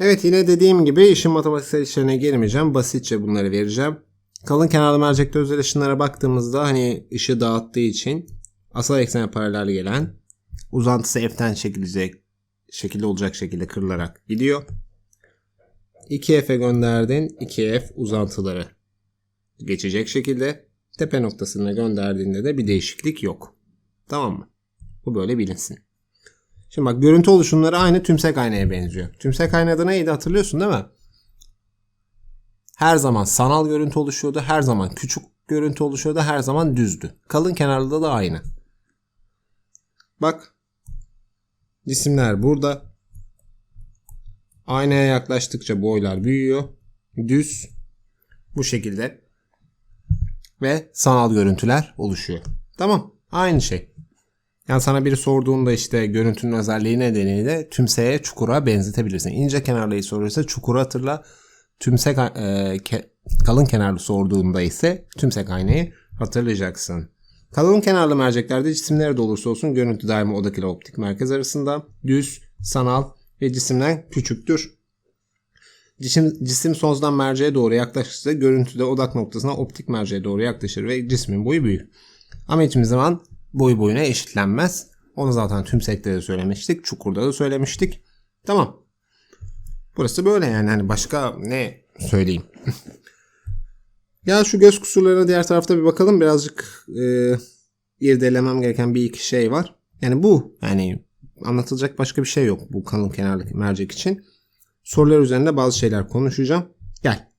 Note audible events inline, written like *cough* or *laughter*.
Evet yine dediğim gibi işin matematiksel işlerine girmeyeceğim. Basitçe bunları vereceğim. Kalın kenarlı mercekte özel ışınlara baktığımızda hani ışığı dağıttığı için asal eksene paralel gelen uzantısı F'ten çekilecek şekilde olacak şekilde kırılarak gidiyor. 2F'e gönderdin 2F uzantıları geçecek şekilde tepe noktasına gönderdiğinde de bir değişiklik yok. Tamam mı? Bu böyle bilinsin. Şimdi bak görüntü oluşumları aynı tümsek aynaya benziyor. Tümsek aynada neydi hatırlıyorsun değil mi? Her zaman sanal görüntü oluşuyordu. Her zaman küçük görüntü oluşuyordu. Her zaman düzdü. Kalın kenarda da aynı. Bak. Cisimler burada. Aynaya yaklaştıkça boylar büyüyor. Düz. Bu şekilde. Ve sanal görüntüler oluşuyor. Tamam. Aynı şey. Yani sana biri sorduğunda işte görüntünün özelliği nedeniyle tümseğe çukura benzetebilirsin. İnce kenarlıyı soruyorsa çukuru hatırla. Tümsek e, ke- kalın kenarlı sorduğunda ise tümsek aynayı hatırlayacaksın. Kalın kenarlı merceklerde cisim nerede olursa olsun görüntü daima odak ile optik merkez arasında düz, sanal ve cisimden küçüktür. Cisim, cisim sonsuzdan merceğe doğru yaklaşırsa görüntüde odak noktasına optik merceğe doğru yaklaşır ve cismin boyu büyür. Ama hiçbir zaman boyu boyuna eşitlenmez. Onu zaten tümsekte de söylemiştik. Çukurda da söylemiştik. Tamam. Burası böyle yani. Hani başka ne söyleyeyim. *laughs* ya şu göz kusurlarına diğer tarafta bir bakalım. Birazcık e, irdelemem gereken bir iki şey var. Yani bu. Yani anlatılacak başka bir şey yok bu kalın kenarlı mercek için. Sorular üzerinde bazı şeyler konuşacağım. Gel.